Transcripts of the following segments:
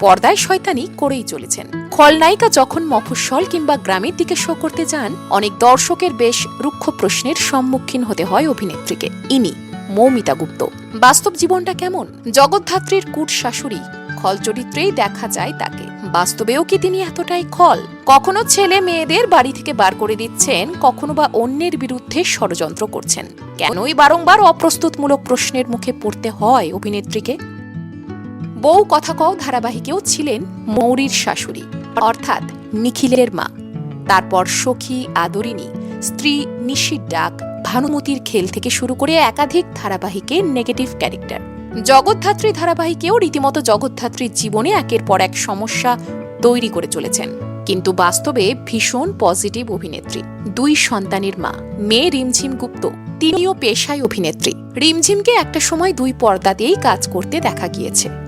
পর্দায় শয়তানি করেই চলেছেন। খলনায়িকা যখন মফস্বল কিংবা গ্রামের দিকে শো করতে যান, অনেক দর্শকের বেশ রুক্ষ প্রশ্নের সম্মুখীন হতে হয় অভিনেত্রীকে। ইনি মৌমিতা গুপ্ত। বাস্তব জীবনটা কেমন? জগদ্ধাত্রীর কুট শাশুড়ি, খল চরিত্রেই দেখা যায় তাকে। বাস্তবেও কি তিনি এতটাই খল? কখনো ছেলে মেয়েদের বাড়ি থেকে বার করে দিচ্ছেন, কখনো বা অন্যের বিরুদ্ধে ষড়যন্ত্র করছেন। কেনই বারংবার অপ্রস্তুতমূলক প্রশ্নের মুখে পড়তে হয় অভিনেত্রীকে? বউ কথা কও ধারাবাহিকেও ছিলেন মৌরীর শাশুড়ি, অর্থাৎ নিখিলের মা। তারপর সখী আদরিনী স্ত্রী নিশির ডাক, ভানুমতির খেল থেকে শুরু করে একাধিক ধারাবাহিকে নেগেটিভ ক্যারেক্টার জগদ্ধাত্রী ধারাবাহিকেও রীতিমতো জগদ্ধাত্রীর জীবনে একের পর এক সমস্যা তৈরি করে চলেছেন। কিন্তু বাস্তবে ভীষণ পজিটিভ অভিনেত্রী। দুই সন্তানের মা, মেয়ে রিমঝিম গুপ্ত, তিনিও পেশায় অভিনেত্রী। রিমঝিমকে একটা সময় দুই পর্দাতেই কাজ করতে দেখা গিয়েছে।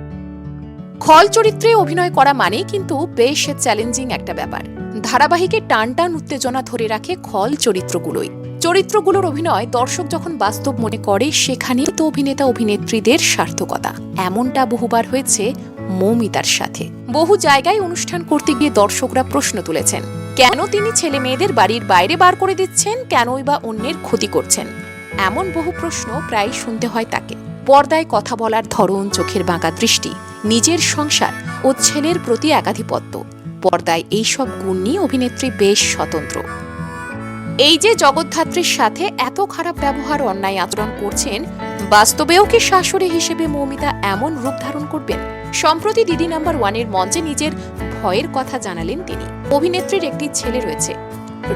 খল চরিত্রে অভিনয় করা মানে কিন্তু বেশ চ্যালেঞ্জিং একটা ব্যাপার। ধারাবাহিকে টান টান উত্তেজনা ধরে রাখে খল চরিত্রগুলোই। চরিত্রগুলোর অভিনয় দর্শক যখন বাস্তব মনে করে সেখানেই তো অভিনেতা অভিনেত্রীদের সার্থকতা। এমনটা বহুবার হয়েছে মৌমিতার সাথে। বহু জায়গায় অনুষ্ঠান করতে গিয়ে দর্শকরা প্রশ্ন তুলেছেন, কেন তিনি ছেলে মেয়েদের বাড়ির বাইরে বার করে দিচ্ছেন? কেনই বা অন্যের ক্ষতি করছেন? এমন বহু প্রশ্ন প্রায় শুনতে হয় তাকে। পর্দায় কথা বলার ধরন, চোখের বাঁকা দৃষ্টি নিজের সংসার ও ছেলের প্রতি একাধিপত্য। পর্দায় এইসব গুণ নিয়ে অভিনেত্রী বেশ স্বতন্ত্র। এই যে জগদ্ধাত্রীর সাথে এত খারাপ ব্যবহার অন্যায় আচরণ করছেন, বাস্তবেও কি শাশুড়ি হিসেবে মৌমিতা এমন রূপ ধারণ করবেন? সম্প্রতি দিদি নাম্বার ওয়ানের মঞ্চে নিজের ভয়ের কথা জানালেন তিনি। অভিনেত্রীর একটি ছেলে রয়েছে।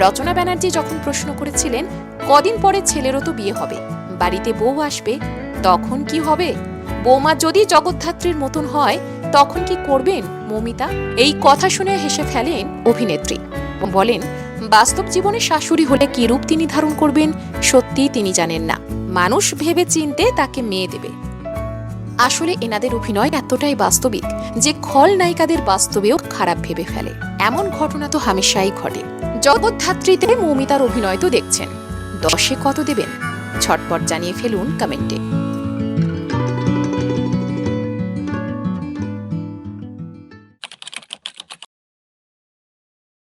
রচনা ব্যানার্জি যখন প্রশ্ন করেছিলেন, কদিন পরে ছেলেরও তো বিয়ে হবে? বাড়িতে বউ আসবে? তখন কি হবে? বৌমা যদি জগদ্ধাত্রীর মতন হয়, তখন কি করবেন মৌমিতা? এই কথা শুনে হেসে ফেলেন অভিনেত্রী। বলেন, বাস্তব জীবনে শাশুড়ি হলে কি রূপ তিনি ধারণ করবেন সত্যিই তিনি জানেন না। মানুষ ভেবে চিনতে তাকে মেয়ে দেবে। আসলে এনাদের অভিনয় এতটাই বাস্তবিক যে খল নায়িকাদের বাস্তবেও খারাপ ভেবে ফেলে। এমন ঘটনা তো হামেশাই ঘটে। জগদ্ধাত্রীতে মৌমিতার অভিনয় তো দেখছেন। দশে কত দেবেন? ছটপট জানিয়ে ফেলুন কমেন্টে।